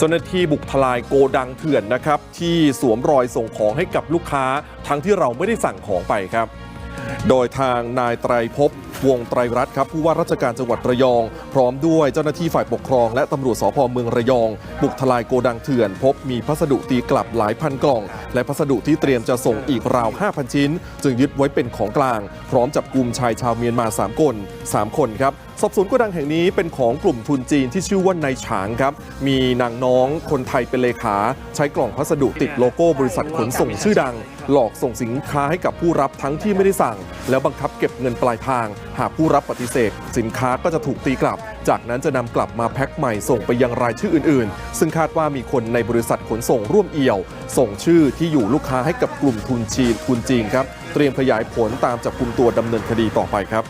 เจ้าหน้าที่บุกทลายโกดังเถื่อนนะครับ ที่สวมรอยส่งของให้กับลูกค้า ทั้งที่เราไม่ได้สั่งของไปครับ โดยทางนายไตรภพวงไตรรัตน์ครับผู้ว่าราชการจังหวัดระยอง พร้อมด้วยเจ้าหน้าที่ฝ่ายปกครอง และตำรวจสพเมืองระยอง บุกทลายโกดังเถื่อน พบมีพัสดุตีกลับหลายพันกล่อง และพัสดุที่เตรียมจะส่งอีกราว 5,000 ชิ้น จึงยึดไว้เป็นของกลาง พร้อมจับกลุ่มชายชาวเมียนมา 3 คน 3 คนครับ สอบสวนโกดังแห่งนี้เป็นของกลุ่มทุนจีนที่ชื่อว่านายฉางครับ มีนางน้องคนไทยเป็นเลขา ใช้กล่องพัสดุติดโลโก้บริษัทขนส่งชื่อดัง หลอกส่งสินค้าให้กับผู้รับทั้งที่ไม่ได้สั่ง แล้วบังคับเก็บเงินปลายทาง หากผู้รับปฏิเสธ สินค้าก็จะถูกตีกลับ จากนั้นจะนำกลับมาแพ็คใหม่ส่งไปยังรายชื่ออื่น ๆ ซึ่งคาดว่ามีคนในบริษัทขนส่งร่วมเอี่ยว ส่งชื่อที่อยู่ลูกค้าให้กับกลุ่มทุนจีนทุนจีนครับเตรียมขยายผลตามจับกลุ่มตัวดำเนินคดีต่อไปครับ